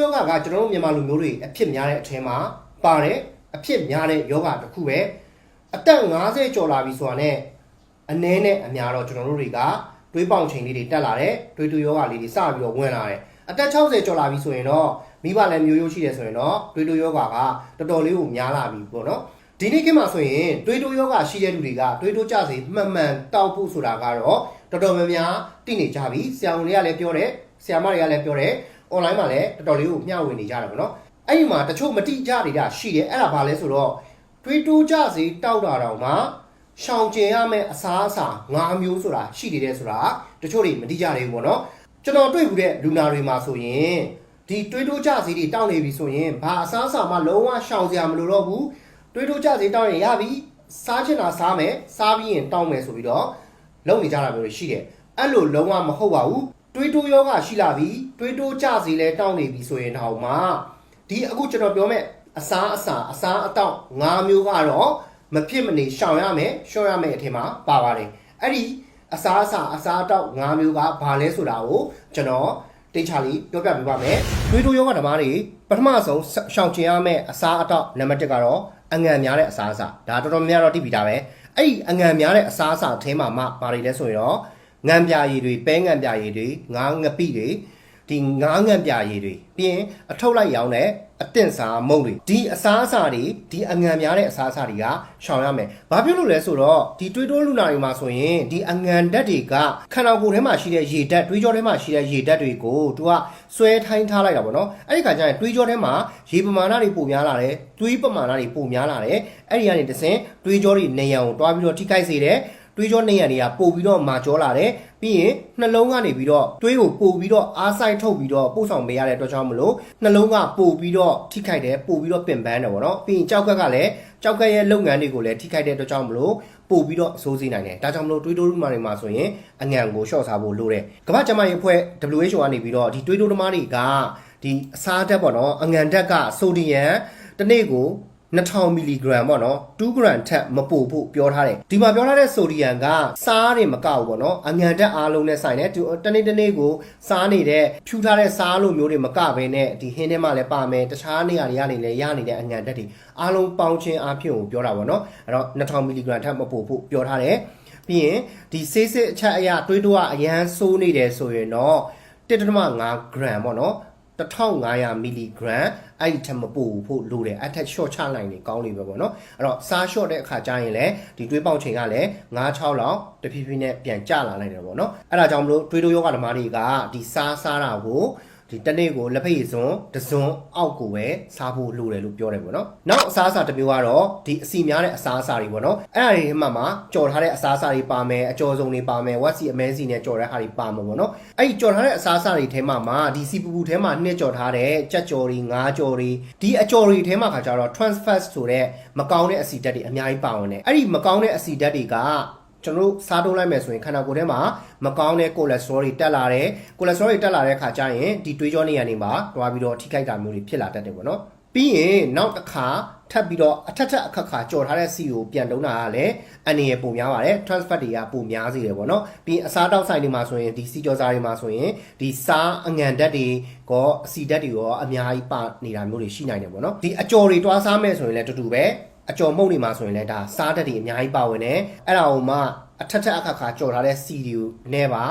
ယောဂကကျွန်တော်တို့မြန်မာလူမျိုးတွေအဖြစ်များတဲ့အထင်းမှာပါတဲ့အဖြစ်များတဲ့ယောဂတစ်ခုပဲအသက်50ကျော်လာပြီဆိုတာနဲ့အနည်းနဲ့အများတော့ကျွန်တော်တို့တွေကတွေးပေါင်ချိန်လေးတွေတက်လာတယ်တွေးတူယောဂလေးတွေစပြီးတော့ဝင်လာတယ်အသက်60ကျော်လာပြီဆိုရင်တော့မိဘလည်းမျိုးရိုးရှိတယ်ဆိုရင်တော့တွေးတူယောဂကတော်တော်လေးကိုများလာပြီပေါ့နော်ဒီနေ့ခေတ်မှာဆိုရင်တွေးတိုးယောဂရှိတဲ့လူတွေကတွေးတိုးကြစေမှန်မှန်တောက်ဖို့ဆိုတာကတော့တော်တော်များများသိနေကြပြီဆရာဝန်တွေကလည်းပြောတယ်ဆရာမတွေကလည်းပြောတယ် online မှာလည်းတော်တော်လေးကိုမျှဝေနေကြတယ်ပေါ့နော်အဲ့ဒီမှာတချို့မတိကြနေတာရှိတယ်အဲ့ဒါဘာလဲဆိုတော့တွေးတိုးကြစေတောက်တာတောင်မှရှောင်ကျင်ရမယ့်အစားအစာ၅မျိုးဆိုတာရှိနေတယ်ဆိုတာတချို့တွေမတိကြသေးဘူးပေါ့နော်ကျွန်တော်တွေ့ဘူးတဲ့လူနာတွေမှာဆိုရင်ဒီတွေးတိုးကြစေတွေတောက်နေပြီဆိုရင်ဘာအစားအစာမှလုံးဝရှောင်စရာမလိုတော့ဘူးတွေးတိုးကြစေတောင်းရင်ရပြီစားချင်တာစားမယ်စားပြီးရင်တောင်းမယ်ဆိုပြီးတော့လုပ်နေကြတာမျိုးတွေရှိတယ်အဲ့လိုလုံးဝမဟုတ်ပါဘူး တွေးတိုးယောဂရှိလာပြီတွေးတိုးကြစေလဲတောင်းနေပြီဆိုရင်တော့မှဒီအခုကျွန်တော်ပြောမဲ့အစားအစာအစားအသောက်၅မျိုးကတော့မဖြစ်မနေရှောင်ရမယ်ရှော့ရမယ်အထင်မှာပါပါတယ်အဲ့ဒီအစားအစာအစားအသောက်၅မျိုးကဘာလဲဆိုတာကိုကျွန်တော်တိတ်ချလေးပြောပြပေးပါမယ်တွေးတိုးယောဂဓမ္မတွေပထမဆုံးရှောင်ကျင်ရမယ့်အစားအသောက်နံပါတ်1ကတော့အငံများတဲ့အစားအစာဒါတော်တော်များများတော့သိပြီးသားပဲအဲ့ဒီအငံများတဲ့အစားအစာအထဲမှာမှဘာတွေလဲဆိုရင်တော့ ငံပြာရည်တွေပဲငံပြာရည်တွေငါးငပိတွေဒီငါးငံပြာရည်တွေပြီးရင်အထုပ်လိုက်ရောင်းတဲ့အတင့်စားမုံတွေဒီအစားအစာတွေဒီအငံများတဲ့အစားအစာတွေကရှောင်ရမယ်ဘာဖြစ်လို့လဲဆိုတော့ဒီတွေးတိုးလူနာတွေမှာဆိုရင်ဒီအငံဓာတ်တွေကခန္ဓာကိုယ်ထဲမှာရှိတဲ့ရေဓာတ်တွေးကြောထဲမှာရှိတဲ့ရေဓာတ်တွေကိုသူကဆွဲထိုင်းထားလိုက်တာပေါ့နော်အဲ့ဒီခါကျရင်တွေးကြောထဲမှာရေပမာဏတွေပိုများလာတယ်တွေးပမာဏတွေပိုများလာတယ်အဲ့ဒီကနေတဆင်တွေးကြောတွေနေရန်ကိုတွားပြီးတော့ထိခိုက်စေတယ် တွေးကြောနေရတွေကပို့ပြီးတော့မာကြောလာတယ်ပြီးရင်နှလုံးကနေပြီးတော့တွေးကိုပို့ပြီးတော့အားဆိုင်ထုတ်ပြီးတော့ပို့ဆောင်ပေးရတဲ့အတွက်ကြောင့်မလို့နှလုံးကပို့ပြီးတော့ထိခိုက်တယ်ပို့ပြီးတော့ပင်ပန်းတယ်ပေါ့နော်ပြီးရင်ကြောက်ကက်ကလည်းကြောက်ကက်ရဲ့လုပ်ငန်းတွေကိုလည်းထိခိုက်တဲ့အတွက်ကြောင့်မလို့ပို့ပြီးတော့အဆိုးစေနိုင်တယ်ဒါကြောင့်မလို့တွေးတိုးလူမာတွေမှာဆိုရင်အငံကိုရှော့စားဖို့လိုတယ်ကမ္ဘာ့ကျန်းမာရေးအဖွဲ့ WHO ကနေပြီးတော့ဒီတွေးတိုးသမားတွေကဒီအစားဓာတ်ပေါ့နော်အငံဓာတ်ကဆိုဒီယမ်တစ်နေ့ကို 2000မီလီဂရမ်ပေါ့နော်2ဂရမ်ထက်မပို့ဖို့ပြောထားတယ်ဒီမှာပြောထားတဲ့ဆိုဒီယမ်ကစားတွေမကောက်ဘူးပေါ့နော်အငံဓာတ်အားလုံးနဲ့ဆိုင်တယ်ဒီတနေ့တနေ့ကိုစားနေတဲ့ဖြူထားတဲ့စားလိုမျိုးတွေမကဘဲနဲ့ဒီဟင်းထဲမှာလည်းပါမယ်တခြားနေရာတွေကနေလည်းရနေတဲ့အငံဓာတ်တွေအားလုံးပေါင်းချင်းအားဖြင့်ကိုပြောတာပေါ့နော်အဲ့တော့2000မီလီဂရမ်ထက်မပို့ဖို့ပြောထားတယ်ပြီးရင်ဒီဆေးစစ်အချက်အရတွေးတိုးကအရန်ဆိုးနေတယ်ဆိုရင်တော့1.5 gram ပေါ့နော် 1500မီလီဂရမ်အဲ့ဒီထက်မပိုဖို့လိုတယ်အထက် short ချလိုက်နေကောင်းနေပဲပေါ့နော်အဲ့တော့စား short တဲ့အခါကျရင်လည်းဒီတွေးပေါက်ချိန်ကလည်း9-6လောက်တဖြည်းဖြည်းနဲ့ပြန်ကျလာနိုင်တယ်ပေါ့နော်အဲ့ဒါကြောင့်မလို့တွေးတိုးယောဂဓမ္မတွေကဒီစားစားတာကို ဒီတနေ့ကိုလက်ဖက်ရည်စွန်းတစွန်းအောက်ကိုပဲစားဖို့လိုတယ်လို့ပြောတယ်ပေါ့နော်နောက်အစားအစာတစ်မျိုးကတော့ဒီအစီများတဲ့အစားအစာတွေပေါ့နော်အဲ့ဒါတွေထဲမှာမှာကြော်ထားတဲ့အစားအစာတွေပါမယ်အကျော်စုံတွေပါမယ်ဝက်စီအမဲစီနဲ့ကြော်တဲ့ဟာတွေပါမှာပေါ့နော်အဲ့ဒီကြော်ထားတဲ့အစားအစာတွေထဲမှာမှာဒီစီပူပူထဲမှာနှစ်ကြော်ထားတဲ့ကြက်ကြော်တွေငါးကြော်တွေဒီအကျော်တွေထဲမှာခါကြတော့ trans fat ဆိုတဲ့မကောင်းတဲ့အဆီဓာတ်တွေအများကြီးပါဝင်တယ်အဲ့ဒီမကောင်းတဲ့အဆီဓာတ်တွေက ကျွန်တော်တို့စားသုံးလိုက်မယ်ဆိုရင်ခန္ဓာကိုယ်ထဲမှာမကောင်းတဲ့ကိုလက်စထရောတွေတက်လာတယ်ကိုလက်စထရောတွေတက်လာတဲ့ခါကျရင်ဒီတွေးကြောနေရနေမှာတွားပြီးတော့ထိခိုက်တာမျိုးတွေဖြစ်လာတတ်တယ်ပေါ့နော်ပြီးရင်နောက်တစ်ခါထပ်ပြီးတော့အထက်ထက်အခက်ခါကြော်ထားတဲ့စီကိုပြန်တုံးတာကလည်းအနေရပုံများပါတယ် transfer တွေကပုံများစေတယ်ပေါ့နော်ပြီးရင်အစားတောက်ဆိုင်တွေမှာဆိုရင်ဒီစီကြော်စားတွေမှာဆိုရင်ဒီစားအငံဓာတ်တွေကောအစီဓာတ်တွေရောအများကြီးပါနေတာမျိုးတွေရှိနိုင်တယ်ပေါ့နော်ဒီအကြော်တွေတွားစားမယ်ဆိုရင်လည်းတူတူပဲ အကျော်မှုန့်တွေမှာဆိုရင်လည်းဒါစားတတ်တွေအများကြီးပါဝင်တယ်အဲ့ဒါဟိုမှအထက်ထက်အခါခါကြော်ထားတဲ့စီတွေကိုနဲ့ပါ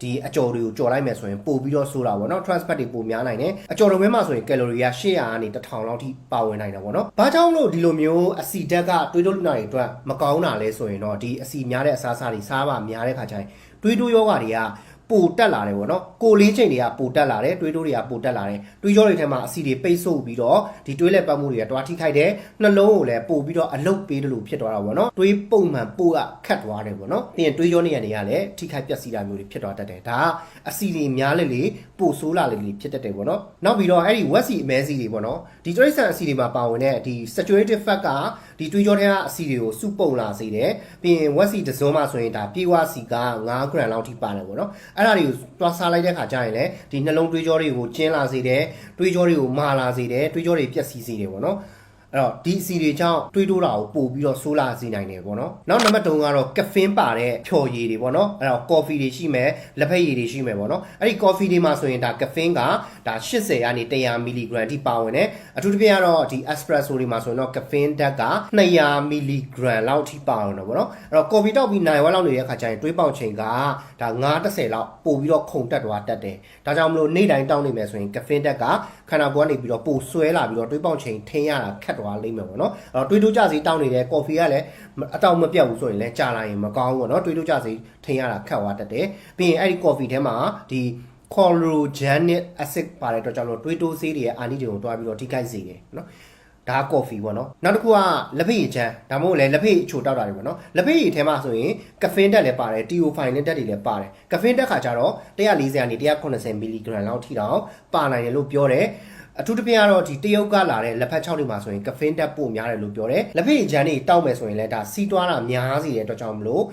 ဒီအကျော်တွေကိုကြော်လိုက်မယ်ဆိုရင်ပို့ပြီးတော့ဆိုတာပေါ့နော် transfer တွေပိုများနိုင်တယ်အကျော်တော်မဲမှာဆိုရင်ကယ်လိုရီက800ကနေ1000လောက်ထိပါဝင်နိုင်တာပေါ့နော်ဘာကြောင့်လို့ဒီလိုမျိုးအစီဓာတ်ကတွေးတိုးလူနာတွေအတွက်မကောင်းတာလဲဆိုရင်တော့ဒီအစီများတဲ့အစားအစာတွေစားပါများတဲ့ခါကျရင်တွေးတိုးယောဂါတွေက ပိုတက်လာတယ်ပေါ့နော်ကိုလေးချိန်တွေကပိုတက်လာတယ်တွေးတိုးတွေကပိုတက်လာတယ်တွေးကြောတွေထဲမှာအဆီတွေပိတ်ဆို့ပြီးတော့ဒီတွေးလက်ပတ်မှုတွေကတွားထိခိုက်တယ်နှလုံးကိုလည်းပို့ပြီးတော့အလုတ်ပေးတယ်လို့ဖြစ်သွားတာပေါ့နော်တွေးပုံမှန်ပို့ကခတ်သွားတယ်ပေါ့နော်ပြီးရင်တွေးကြောနေရနေရလည်းထိခိုက်ပျက်စီးတာမျိုးတွေဖြစ်သွားတတ်တယ်ဒါကအဆီတွေများလေလေပို့ဆိုးလာလေလေဖြစ်တတ်တယ်ပေါ့နော်နောက်ပြီးတော့အဲ့ဒီဝက်စီအမဲစီတွေပေါ့နော်ဒီတရိတ်ဆန်အဆီတွေမှာပါဝင်တဲ့ဒီ saturated fat ကဒီတွေးကြောထဲကအဆီတွေကိုစုပုံလာစေတယ်ပြီးရင်ဝက်စီတစ်စုံမှဆိုရင်ဒါပြေဝစီက9 gram လောက်ထိပါတယ်ပေါ့နော်အဲ့ဒါတွေကိုတွားစားလိုက်တဲ့ခါကျရင်လည်းဒီနှလုံးတွေးကြောတွေကိုကျင်းလာစေတယ်တွေးကြောတွေကိုမာလာစေတယ်တွေးကြောတွေပျက်စီးစေတယ်ပေါ့နော် အဲ့တော့ဒီအစီတွေကြောင့်တွေးတိုးတာကိုပို့ပြီးတော့ဆိုးလာစေနိုင်တယ်ပေါ့နော်နောက်နံပါတ်3ကတော့ကဖင်းပါတဲ့ဖြော်ရည်တွေပေါ့နော်အဲ့တော့ကော်ဖီတွေရှိမယ်လက်ဖက်ရည်တွေရှိမယ်ပေါ့နော်အဲ့ဒီကော်ဖီတွေမှာဆိုရင်ဒါကဖင်းကဒါ80ကနေ100မီလီဂရမ်ထိပါဝင်တယ်အထူးသဖြင့်ကတော့ဒီ espresso တွေမှာဆိုရင်တော့ကဖင်းဓာတ်က200မီလီဂရမ်လောက်ထိပါဝင်တယ်ပေါ့နော်အဲ့တော့ကော်ဖီတောက်ပြီးနိုင်ဝက်လောက်နေတဲ့အခါကျရင်တွေးပေါက်ချိန်ကဒါ930လောက်ပို့ပြီးတော့ခုန်တက်သွားတတ်တယ်ဒါကြောင့်မလို့နေ့တိုင်းတောက်နေမယ်ဆိုရင်ကဖင်းဓာတ်ကခန္ဓာကိုယ်ကနေပြီးတော့ပို့ဆွဲလာပြီးတော့တွေးပေါက်ချိန်ထင်းရတာခက်သွားလိမ့်မယ်ပေါ့နော်အဲ့တော့တွေးတိုးကြစီတောက်နေတဲ့ကော်ဖီကလည်းအတောက်မပြတ်ဘူးဆိုရင်လည်းကြာလာရင်မကောင်းဘူးပေါ့နော်တွေးတိုးကြစီထင်းရတာခက်သွားတတ်တယ်ပြီးရင်အဲ့ဒီကော်ဖီထဲမှာဒီ chlorogenic acid ပါတဲ့အတွက်ကြောင့်လို့တွေးတိုးဆေးတွေရဲ့အာနိတွေကိုတွားပြီးတော့ထိခိုက်စေတယ်နော်ဒါကော်ဖီပေါ့နော်နောက်တစ်ခုကလက်ဖက်ရည်ချမ်းဒါမှမဟုတ်လည်းလက်ဖက်ရည်အချိုတောက်တာတွေပေါ့နော်လက်ဖက်ရည်ထဲမှာဆိုရင်ကဖင်းတက်လည်းပါတယ် TO5 နဲ့တက်တွေလည်းပါတယ်ကဖင်းတက်ခါကျတော့140ကနေ180မီလီဂရမ်လောက်ထိတောင်ပါနိုင်တယ်လို့ပြောတယ် အထူးသဖြင့်ကတော့ဒီတရုတ်ကလာတဲ့လက်ဖက်6တွေမှာဆိုရင်ကဖင်းတက်ပို့များတယ်လို့ပြောတယ်လက်ဖက်ရည်ချမ်းတွေတောက်မယ်ဆိုရင်လည်းဒါစီးတွားတာများစီတဲ့အတွက်ကြောင့်မလို့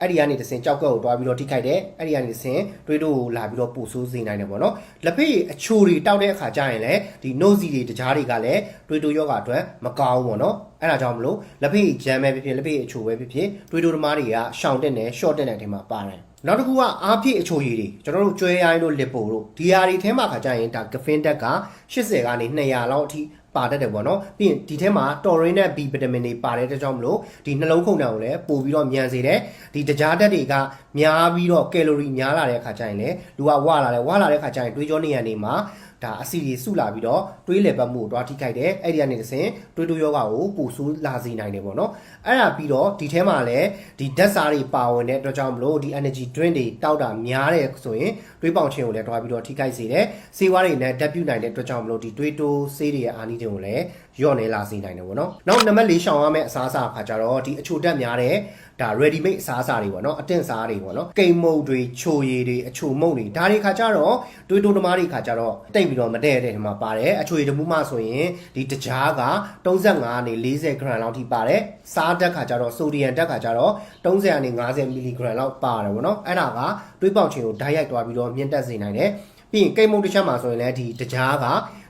အဲ့ဒီကနေတစင်ကြောက်ကက်ကိုတွားပြီးတော့ထိခိုက်တယ်အဲ့ဒီကနေတစင်တွေးတို့ကိုလာပြီးတော့ပို့ဆိုးစေနိုင်တယ်ပေါ့နော်လက်ဖက်ရည်အချိုတွေတောက်တဲ့အခါကျရင်လည်းဒီ nose တွေတကြားတွေကလည်းတွေးတို့ယောဂအတွက်မကောင်းဘူးပေါ့နော်အဲ့ဒါကြောင့်မလို့လက်ဖက်ရည်ဂျမ်းပဲဖြစ်ဖြစ်လက်ဖက်ရည်အချိုပဲဖြစ်ဖြစ်တွေးတို့သမားတွေကရှောင်တက်နေ short တက်နေတဲ့အချိန်မှာပါတယ်နောက်တစ်ခုကအားဖြည့်အချိုရည်တွေကျွန်တော်တို့ကျွဲရိုင်းတို့လစ်ပိုတို့ဒီဟာတွေထဲမှာခါကြရင်ဒါကဖင်းတက်က80ကနေ200လောက်အထိ ပါတတ်တယ်ပေါ့နော်ပြီးရင်ဒီထဲမှာ taurine နဲ့ B vitamin တွေပါတဲ့အတွက်ကြောင့်မလို့ဒီနှလုံးခုန်တံကိုလည်းပို့ပြီးတော့မြန်စေတယ်ဒီတကြားတက်တွေကများပြီးတော့ကယ်လိုရီများလာတဲ့အခါကျရင်လည်းလူကဝလာတယ်ဝလာတဲ့အခါကျရင်တွေးကြောနေရနေမှာ ဒါအဆီတွေစုလာပြီးတော့တွေးလေပတ်မှုကိုတွားထိခိုက်တယ်အဲ့ဒီကနေတစ်ဆင့်တွေးတိုးယောဂကိုပူဆူးလာစေနိုင်တယ်ပေါ့နော်အဲ့ဒါပြီးတော့ဒီထဲမှာလည်းဒီဓာတ်စားတွေပါဝင်တဲ့အတွက်ကြောင့်မလို့ဒီ energy drink တွေတောက်တာများတယ်ဆိုရင်တွေးပေါင်ခြင်းကိုလည်းတွားပြီးတော့ထိခိုက်စေတယ်ဆေးဝါးတွေနဲ့ဓာတ်ပြုတ်နိုင်တဲ့အတွက်ကြောင့်မလို့ဒီတွေးတိုးဆေးတွေရဲ့အာနိသင်ကိုလည်းညော့နေလာစေနိုင်တယ်ပေါ့နော်နောက်နံပါတ်၄ရှောင်ရမယ့်အစားအစာအခါကျတော့ဒီအချိုတက်များတဲ့ဒါ ready made အစားအစာတွေပေါ့နော်အတင့်စားတွေပေါ့နော်ကိမ်မုတ်တွေချိုရည်တွေအချိုမုတ်တွေဒါတွေခါကျတော့တွေးတိုးသမားတွေခါကျတော့တိတ်ပြီးတော့မတဲ့တဲ့ဒီမှာပါတယ်အချိုရည်တမှုမှဆိုရင်ဒီတကြားက35နေ40 gram လောက်ထိပါတယ်စားဓာတ်ခါကျတော့ဆိုဒီယမ်ဓာတ်ခါကျတော့30နေ50 mg လောက်ပါတယ်ပေါ့နော်အဲ့ဒါကတွေးပေါက်ခြင်းကိုဓာတ်ရိုက်သွားပြီးတော့မြင့်တက်စေနိုင်တယ်ပြီးရင်ကိမ်မုတ်တစ်ချက်မှာဆိုရင်လည်းဒီတကြားက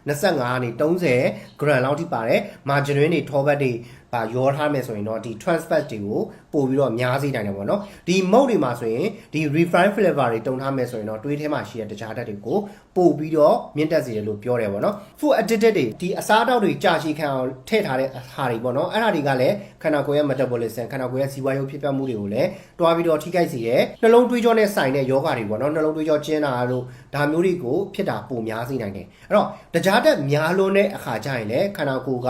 25ကနေ30 gram လောက်ထိပါတယ်မာဂျင်ရင်းတွေထောဘတ်တွေပါရောထားမယ်ဆိုရင်တော့ဒီ trans fat တွေကို ပို့ပြီးတော့များစေနိုင်တယ်ပေါ့နော်ဒီမုတ်တွေမှာဆိုရင်ဒီ refined flavor တွေတုံထားမယ်ဆိုရင်တော့တွေးထဲမှာရှိတဲ့တခြားဓာတ်တွေကိုပို့ပြီးတော့မြင့်တက်စေတယ်လို့ပြောတယ်ပေါ့နော် food addicted တွေဒီအစားအသောက်တွေကြာရှည်ခံအောင်ထည့်ထားတဲ့ဟာတွေပေါ့နော်အဲ့ဒါတွေကလည်းခန္ဓာကိုယ်ရဲ့ metabolism ခန္ဓာကိုယ်ရဲ့ဇီဝရုပ်ဖြစ်ပျက်မှုတွေကိုလည်းတွားပြီးတော့ထိခိုက်စေတယ်နှလုံးသွေးကြောနဲ့ဆိုင်တဲ့ယောဂတွေပေါ့နော်နှလုံးသွေးကြောကျဉ်းတာတို့ဒါမျိုးတွေကိုဖြစ်တာပိုများစေနိုင်တယ်အဲ့တော့တကြားတက်များလွန်းတဲ့အခါကျရင်လည်းခန္ဓာကိုယ်က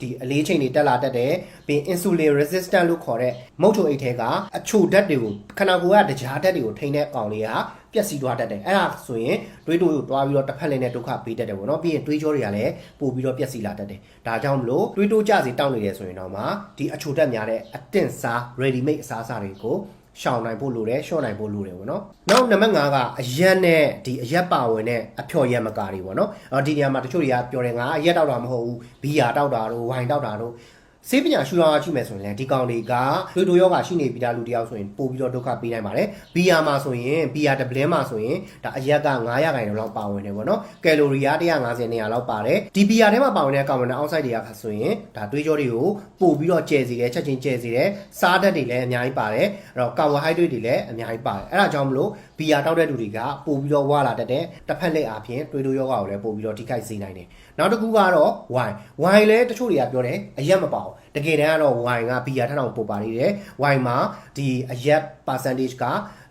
ဒီအလေးချိန်တွေတက်လာတတ်တယ်ပြီး insulin resistant လို့ခေါ်တဲ့မုတ်ထုံအိတ်ထဲကအချိုဓာတ်တွေကိုခန္ဓာကိုယ်ကတကြားဓာတ်တွေကိုထိန်းတဲ့အကောင်လေးကပျက်စီးသွားတတ်တယ်အဲ့ဒါဆိုရင်တွေးတိုးကိုတွားပြီးတော့တစ်ဖက်လည်းနဲ့ဒုက္ခပေးတတ်တယ်ပေါ့နော်ပြီးရင်တွေးကြောတွေကလည်းပို့ပြီးတော့ပျက်စီးလာတတ်တယ်ဒါကြောင့်မလို့တွေးတိုးကြစီတောက်နေတယ်ဆိုရင်တော့မှဒီအချိုဓာတ်များတဲ့အတင့်စား ready made အစားအစာတွေကိုရှောင်နိုင်ဖို့လိုတယ်ရှော့နိုင်ဖို့လိုတယ်ပေါ့နော်နောက်နံပါတ်5ကအရက်နဲ့ဒီအရက်ပါဝင်တဲ့အဖျော်ရက်မကာတွေပေါ့နော်အော်ဒီနေရာမှာတချို့တွေကပြောတယ်ငါအရက်တောက်တာမဟုတ်ဘူးဘီယာတောက်တာတို့ဝိုင်တောက်တာတို့ ဆေးပညာရှူတော်ရှိမယ်ဆိုရင်လည်းဒီကောင်တွေကဒွေဒိုယောဂရှိနေပြီးသားလူတယောက်ဆိုရင်ပို့ပြီးတော့ဒုက္ခပေးနိုင်ပါတယ်ဘီယာမှာဆိုရင်ဘီယာတပလင်းမှာဆိုရင်ဒါအရက်က900ခိုင်လောက်ပါဝင်တယ်ပေါ့နော်ကယ်လိုရီက150နေရာလောက်ပါတယ်ဒီဘီယာထဲမှာပါဝင်တဲ့ကာဗွန်ဒိုင်အောက်ဆိုက်တွေကဆိုရင်ဒါတွေးကြောတွေကိုပို့ပြီးတော့ကျဲစီတယ်ချက်ချင်းကျဲစီတယ်စားဓာတ်တွေလည်းအများကြီးပါတယ်အဲ့တော့ကာဗွန်ဟိုက်ဒရိတ်တွေလည်းအများကြီးပါတယ်အဲ့ဒါကြောင့်မလို့ ဘီယာတောက်တဲ့လူတွေကပို့ပြီးတော့ဝါလာတတ်တဲ့တစ်ဖက်လက်အားဖြင့်တွေးတိုးယောဂကိုလည်းပို့ပြီးတော့ထိခိုက်စေနိုင်တယ်နောက်တစ်ခုကတော့ဝိုင်ဝိုင်လည်းတချို့တွေကပြောတယ်အရက်မပါဘူးတကယ်တမ်းကတော့ဝိုင်ကဘီယာထက်တောင်ပိုပါနေတယ်ဝိုင်မှာဒီအရက် percentage က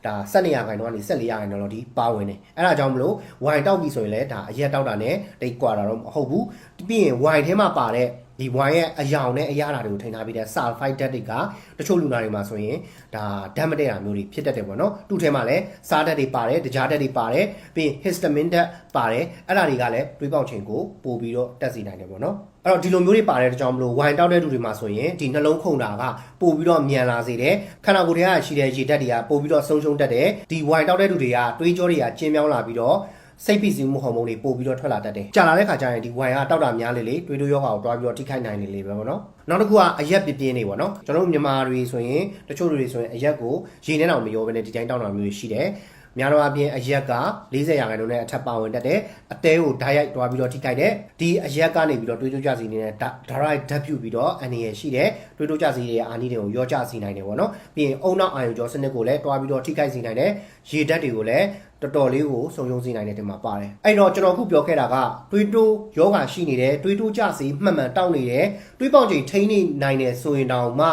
ဒါ12ရာခိုင်နှုန်းကနေ14ရာခိုင်နှုန်းလောက်ဒီပါဝင်တယ်အဲ့ဒါကြောင့်မလို့ဝိုင်တောက်ပြီဆိုရင်လည်းဒါအရက်တောက်တာနဲ့တိတ်ကွာတာတော့မဟုတ်ဘူးပြီးရင်ဝိုင်ထဲမှာပါတဲ့ ဒီဝိုင်ရဲ့အယောင်နဲ့အရာဓာတ်တွေကိုထိန်းထားပြီးတဲ့ sulfite ဓာတ်တွေကတချို့လူနာတွေမှာဆိုရင်ဒါဓာတ်မတည့်တာမျိုးတွေဖြစ်တတ်တယ်ပေါ့နော်သူ့ထဲမှာလည်းစားဓာတ်တွေပါတယ်တကြားဓာတ်တွေပါတယ်ပြီးရင် histamine ဓာတ်ပါတယ်အဲ့ဒါတွေကလည်းတွေးပေါက်ခြင်းကိုပို့ပြီးတော့တက်စီနိုင်တယ်ပေါ့နော်အဲ့တော့ဒီလိုမျိုးတွေပါတဲ့ကြောင့်မလို့ဝိုင်တောက်တဲ့လူတွေမှာဆိုရင်ဒီနှလုံးခုန်တာကပို့ပြီးတော့မြန်လာစေတယ်ခန္ဓာကိုယ်ထဲကရှိတဲ့ရေဓာတ်တွေကပို့ပြီးတော့ဆုံးရှုံးတတ်တယ်ဒီဝိုင်တောက်တဲ့လူတွေကတွေးကြောတွေကကျင်းမြောင်းလာပြီးတော့ စိတ်ဖိစီးမှုဟော်မုန်းတွေပို့ပြီးတော့ထွက်လာတတ်တယ်။ကြာလာတဲ့ခါကျရင်ဒီဝိုင်ကတောက်တာများလေလေတွေးတိုးယောဂါကိုတွားပြီးတော့ထိခိုက်နိုင်လေလေပဲပေါ့နော်။နောက်တစ်ခုကအရက်ပြပြင်းနေပေါ့နော်။ကျွန်တော်တို့မြန်မာတွေဆိုရင်တချို့တွေဆိုရင်အရက်ကိုရေနဲ့တောင်မရောဘဲနဲ့ဒီတိုင်းတောက်တာမျိုးရှိတယ်။များတော့အပြင်အရက်က40ရာခိုင်နှုန်းနဲ့အထက်ပါဝင်တတ်တယ်အသေးကိုဓာတ်ရိုက်တွားပြီးတော့ထိခိုက်တယ်ဒီအရက်ကနေပြီးတော့တွေးတိုးကြစီနေတဲ့ဓာတ်ရိုက်ဓာတ်ပြုပြီးတော့အနေရရှိတယ်တွေးတိုးကြစီရဲ့အာနီးတွေကိုရောကြစီနိုင်တယ်ပေါ့နော်ပြီးရင်အုံနောက်အာယုံကြောစနစ်ကိုလည်းတွားပြီးတော့ထိခိုက်စီနိုင်တယ်ရေဓာတ်တွေကိုလည်း တော်တော်လေးကိုစုံယုံစီနိုင်တဲ့တင်မှာပါတယ်အဲ့တော့ကျွန်တော်ခုပြောခဲ့တာကတွေးတိုးယောဂရှိနေတယ်တွေးတိုးကြစီမှန်မှန်တောက်နေတယ်တွေးပေါင်ချိန်ထိန်းနေနိုင်တယ်ဆိုရင်တောင်မှ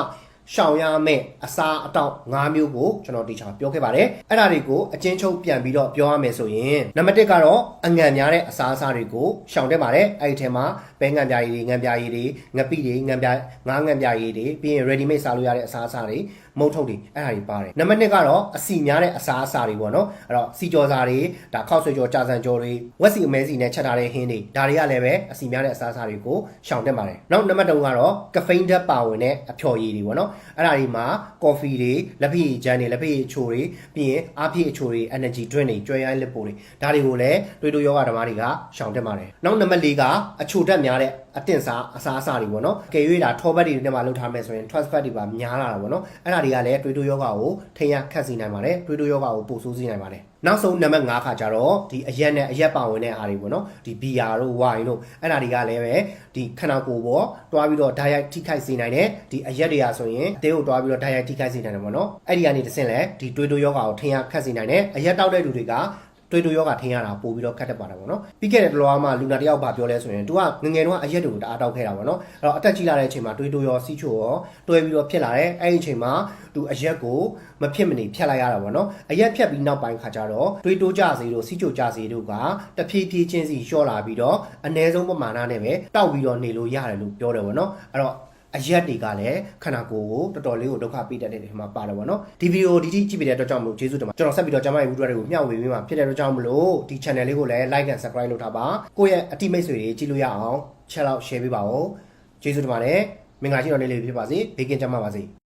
ရှောင်ရမယ့်အစားအတော့၅မျိုးကိုကျွန်တော်ဒီချာပြောခဲ့ပါတယ်အဲ့ဒါတွေကိုအချင်းချုပ်ပြန်ပြီးတော့ပြောရမယ်ဆိုရင်နံပါတ်1ကတော့အငံများတဲ့အစားအစာတွေကိုရှောင်တက်ပါတယ်အဲ့ဒီထဲမှာပဲငံပြားရည်တွေငံပြားရည်တွေငပိတွေငံပြားငါးငံပြားရည်တွေပြီးရင် ready made စားလို့ရတဲ့အစားအစာတွေမုံထုတ်တွေအဲ့ဒါတွေပါတယ်နံပါတ်2ကတော့အစီများတဲ့အစားအစာတွေပေါ့နော်အဲ့တော့စီကြော်စာတွေဒါခောက်ဆွေကြော်ကြာဆန်ကြော်တွေဝက်စီအမဲစီနဲ့ချက်ထားတဲ့ဟင်းတွေဒါတွေကလည်းပဲအစီများတဲ့အစားအစာတွေကိုရှောင်တက်ပါတယ်နောက်နံပါတ်3ကတော့ကဖိန်းဓာတ်ပါဝင်တဲ့အဖျော်ရည်တွေပေါ့နော်အဲ့ဒါတွေမှာကော်ဖီတွေလက်ဖက်ရည်ချမ်းတွေလက်ဖက်ရည်ချိုတွေပြီးရင်အားဖြည့်အချိုတွေ energy drink တွေကြွယ်ရိုင်းလစ်ပိုတွေဒါတွေကိုလည်းတွေးတိုးယောဂဓမ္မတွေကရှောင်တက်ပါတယ်နောက်နံပါတ်4ကအချိုဓာတ်များတဲ့အတင့်စားအစားအစာတွေပေါ့နော်ကယ်၍ဒါထောပတ်တွေနဲ့မှလုပ်ထားမယ်ဆိုရင် trans fat တွေပါများလာတာပေါ့နော်အဲ့ဒါတွေကလည်းတွေးတိုးယောဂကိုထိန်းရခတ်စေနိုင်ပါတယ်တွေးတိုးယောဂကိုပို့ဆိုးစေနိုင်ပါတယ်နောက်ဆုံးနံပါတ်5ခါကျတော့ဒီအရက်နဲ့အရက်ပါဝင်တဲ့အားတွေပေါ့နော်ဒီဘီယာတို့ဝိုင်တို့အဲ့ဒါတွေကလည်းပဲဒီခန္ဓာကိုယ်ပေါ်တွားပြီးတော့ဓာတ်ရိုက်ထိခိုက်စေနိုင်တယ်ဒီအရက်တွေကဆိုရင်အသေးကိုတွားပြီးတော့ဓာတ်ရိုက်ထိခိုက်စေနိုင်တယ်ပေါ့နော်အဲ့ဒီကနေတစ်ဆင့်လဲဒီတွေးတိုးယောဂကိုထိန်းရခတ်စေနိုင်တယ်အရက်တောက်တဲ့လူတွေက တွေးတိုးယောဂထိန်းရတာပို့ပြီးတော့ခတ်တတ်ပါတယ်ပေါ့နော်ပြီးခဲ့တဲ့တလောကမှလူနာတယောက်ပါပြောလဲဆိုရင် तू ကငငယ်တော့အရက်တွေကိုတအားတောက်ခဲ့တာပေါ့နော်အဲ့တော့အသက်ကြီးလာတဲ့အချိန်မှာတွေးတိုးရောစီးချိုရောတွဲပြီးတော့ဖြစ်လာတယ်အဲ့ဒီအချိန်မှာ तू အရက်ကိုမဖြစ်မနေဖြတ်လိုက်ရတာပေါ့နော်အရက်ဖြတ်ပြီးနောက်ပိုင်းခါကျတော့တွေးတိုးကြစီတို့စီးချိုကြစီတို့ကတဖြည်းဖြည်းချင်းစီလျှော့လာပြီးတော့အ ਨੇ ဆုံးပမာဏနဲ့ပဲတောက်ပြီးတော့နေလို့ရတယ်လို့ပြောတယ်ပေါ့နော်အဲ့တော့ အရက်တွေကလည်းခန္ဓာကိုယ်ကိုတော်တော်လေးကိုဒုက္ခပေးတတ်တဲ့နေရာမှာပါတယ်ပေါ့နော်ဒီဗီဒီယိုဒီတိကြည့်ပေးတဲ့အတွက်ကြောင့်မလို့ကျေးဇူးတင်ပါတယ်ကျွန်တော်ဆက်ပြီးတော့ကျမရဲ့ video တွေကိုမျှဝေပေးမှာဖြစ်တဲ့အတွက်ကြောင့်မလို့ဒီ channel လေးကိုလည်း like and subscribe လုပ်ထားပါကိုယ့်ရဲ့အတိမိတ်ဆွေတွေကြည့်လို့ရအောင် share လောက် share ပေးပါဦးကျေးဇူးတင်ပါတယ်မင်္ဂလာရှိတော်လေးလေးဖြစ်ပါစေဘေးကင်းကြပါပါစေ